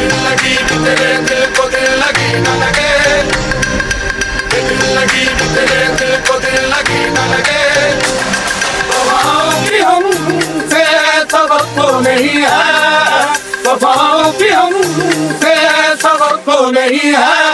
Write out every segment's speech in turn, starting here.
दिल लगी कि तेरे दिल को दिल लगी न लगे दिल लगी कि तेरे दिल को दिल लगी न लगे वफाओं की हमसे सबक तो नहीं है वफाओं की हमसे सबक तो नहीं है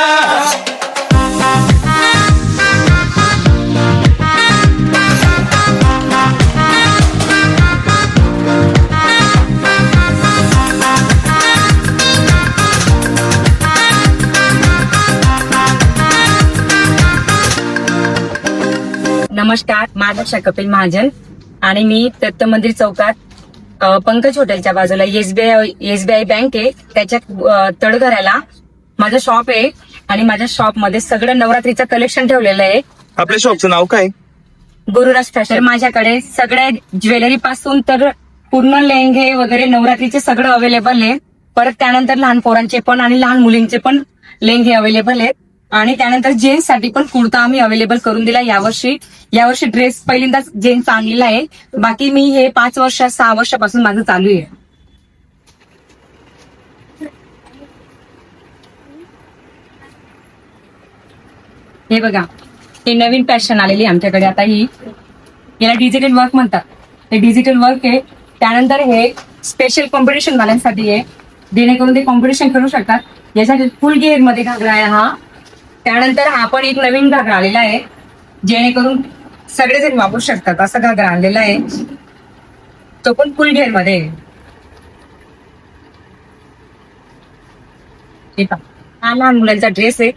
नमस्कार माझं अक्षा कपिल महाजन आणि मी दत्त मंदिर चौकात पंकज हॉटेलच्या बाजूला एसबीआय एसबीआय बँक आहे. त्याच्या अ, तळघराला माझं शॉप आहे आणि माझ्या शॉपमध्ये सगळं नवरात्रीचं कलेक्शन ठेवलेलं आहे. आपल्या शॉपचं नाव काय? गुरुराज फॅशन. माझ्याकडे सगळ्या ज्वेलरी पासून तर पूर्ण लेंगे वगैरे नवरात्रीचे सगळं अवेलेबल आहे. परत त्यानंतर लहान पोरांचे पण आणि लहान मुलींचे पण लेंगे अवेलेबल आहेत. आणि त्यानंतर जेंट्ससाठी पण कुर्ता आम्ही अवेलेबल करून दिला यावर्षी. यावर्षी ड्रेस पहिल्यांदाच जेंट्स आणलेला आहे. बाकी मी हे पाच वर्ष सहा वर्षापासून माझं चालू आहे. हे बघा हे नवीन पॅशन आलेली आहे आमच्याकडे. आता ही याला डिजिटल वर्क म्हणतात. हे डिजिटल वर्क आहे. त्यानंतर हे स्पेशल कॉम्पिटिशन वाल्यांसाठी आहे. जेणेकरून ते कॉम्पिटिशन करू शकतात. यासाठी फुल गेअरमध्ये घागरा आहे हा. त्यानंतर हा पण एक नवीन घागरा आलेला आहे. जेणेकरून सगळेजण वापरू शकतात असा घागरा आणलेला आहे. तो पण फुलमध्ये. हे. हा लहान मुलांचा ड्रेस आहे.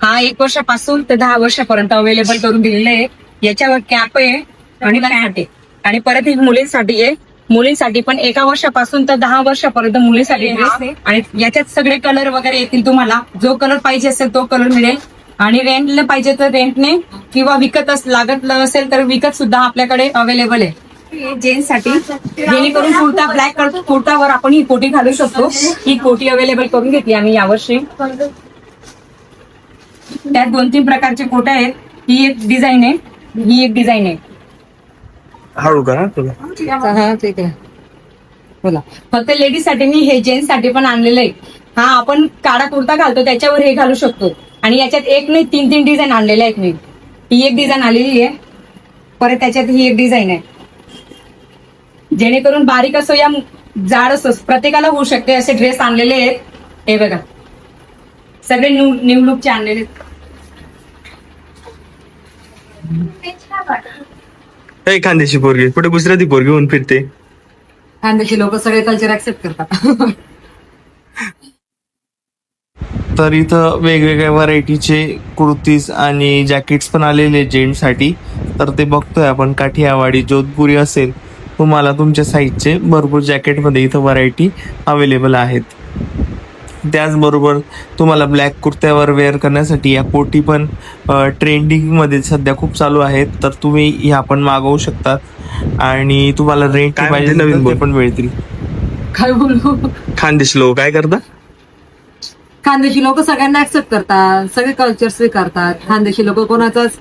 हा एक वर्षापासून ते दहा वर्षापर्यंत अवेलेबल करून दिलेला आहे. याच्यावर कॅप आहे आणि पॅन्ट आहे. आणि परत ही मुलींसाठी आहे. मुलींसाठी पण एका वर्षापासून तर दहा वर्षापर्यंत मुलींसाठी ड्रेस आहे. आणि याच्यात सगळे कलर वगैरे येतील तुम्हाला. जो कलर पाहिजे असेल तो कलर मिळेल. आणि रेंटला पाहिजे तर रेंटने किंवा विकत लागत असेल तर विकत सुद्धा आपल्याकडे अवेलेबल आहे. जेंट्ससाठी जेणेकरून कुर्ता ब्लॅक कुर्तावर आपण ही कोटी घालू शकतो. ही कोटी अवेलेबल करून घेतली आम्ही यावर्षी. त्यात दोन तीन प्रकारचे कोट आहेत. ही एक डिझाईन आहे. ही एक डिझाईन आहे. हळू करा तुला बोला. फक्त लेडीजसाठी मी हे जेंट्ससाठी पण आणलेलं आहे. हा आपण काळा कुर्ता घालतो त्याच्यावर हे घालू शकतो. आणि याच्यात एक नाही तीन तीन डिझाईन आणलेल्या आहेत मी. ही एक डिझाईन आलेली आहे. परत त्याच्यात ही एक डिझाईन आहे. जेणेकरून बारीक असो या जाड असो प्रत्येकाला होऊ शकते असे ड्रेस आणलेले आहेत. हे बघा. सगळे न्यू न्यू लुकचे आणलेले आहेत. खांद्याची पोरगी कुठे गुजराती पोरगी होऊन फिरते. खानदेशी लोक सगळे कल्चर ऍक्सेप्ट करतात. तर इथं वेगवेगळ्या व्हरायटीचे कुर्तीज आणि जॅकेट्स पण आलेले जेंट्ससाठी. तर ते बघतोय आपण. काठियावाडी जोधपुरी असेल तुम्हाला तुमच्या साईजचे भरपूर जॅकेटमध्ये इथं व्हरायटी अवेलेबल आहेत. त्याचबरोबर तुम्हाला ब्लॅक कुर्त्यावर वेअर करण्यासाठी या कोटी पण ट्रेंडिंगमध्ये सध्या खूप चालू आहेत. तर तुम्ही ह्या पण मागवू शकतात आणि तुम्हाला रेंट पाहिजे नवीन पण मिळतील. काय बोलू? खानदेश लोक काय करता? खानदेशी लोक सगळ्यांना ऍक्सेप्ट करतात. सगळे कल्चर स्वीकारतात. खानदेशी लोक कोणाचाच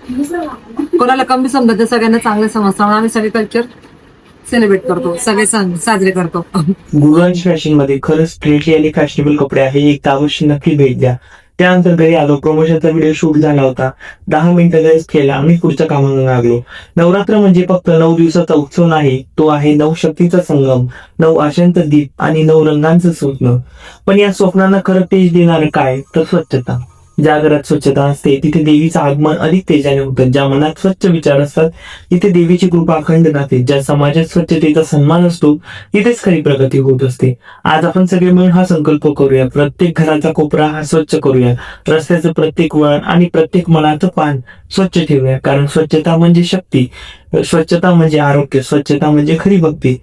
कोणाला कमी समजत सगळ्यांना चांगलं समजतात म्हणून आम्ही सगळे कल्चर सेलिब्रेट करतो. सगळे सण साजरे करतो. गुगल फॅशनमध्ये खरंच ट्रेंडी आणि फॅशनेबल कपडे आहे. एक अवश्य नक्की भेट द्या. त्यानंतर घरी आलो. प्रमोशनचा व्हिडिओ शूट झाला होता. दहा मिनिटं लगेच केला आम्ही पुढच्या कामाला लागलो. नवरात्र म्हणजे फक्त नऊ दिवसाचा उत्सव नाही तो आहे नऊ शक्तीचा संगम नऊ आशांचं दीप आणि नऊ रंगांचं स्वप्न. पण या स्वप्नांना खरं तेज देणार काय? तर स्वच्छता. ज्या घरात स्वच्छता असते. तिथे देवीचं आगमन अधिक तेजाने होतं. ज्या मनात स्वच्छ विचार असतात तिथे देवीची कृपा अखंड राहते. ज्या समाजात स्वच्छतेचा सन्मान असतो तिथेच खरी प्रगती होत असते. आज आपण सगळे मिळून हा संकल्प करूया. प्रत्येक घराचा कोपरा हा स्वच्छ करूया. रस्त्याचं प्रत्येक वळण आणि प्रत्येक मनाचं पान स्वच्छ ठेवूया. कारण स्वच्छता म्हणजे शक्ती. स्वच्छता म्हणजे आरोग्य. स्वच्छता म्हणजे खरी भक्ती.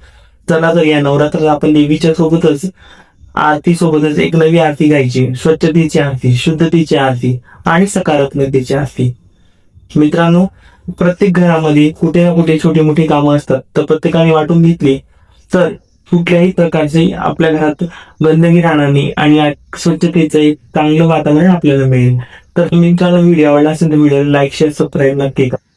चला तर या नवरात्रात आपण देवीच्या सोबतच आरती सोबतच एक नवी आरती गायची स्वच्छतेची आरती शुद्धतेची आरती आणि सकारात्मकतेची आरती. मित्रांनो प्रत्येक घरामध्ये कुठे ना कुठे छोटी मोठी कामं असतात. तर प्रत्येकाने वाटून घेतली तर कुठल्याही प्रकारचे आपल्या घरात गंदगी राहणार नाही आणि स्वच्छतेचं एक चांगलं वातावरण आपल्याला मिळेल. तर मित्रांनो व्हिडिओ आवडला असेल तर व्हिडिओ लाईक शेअर सबस्क्राईब नक्की करा.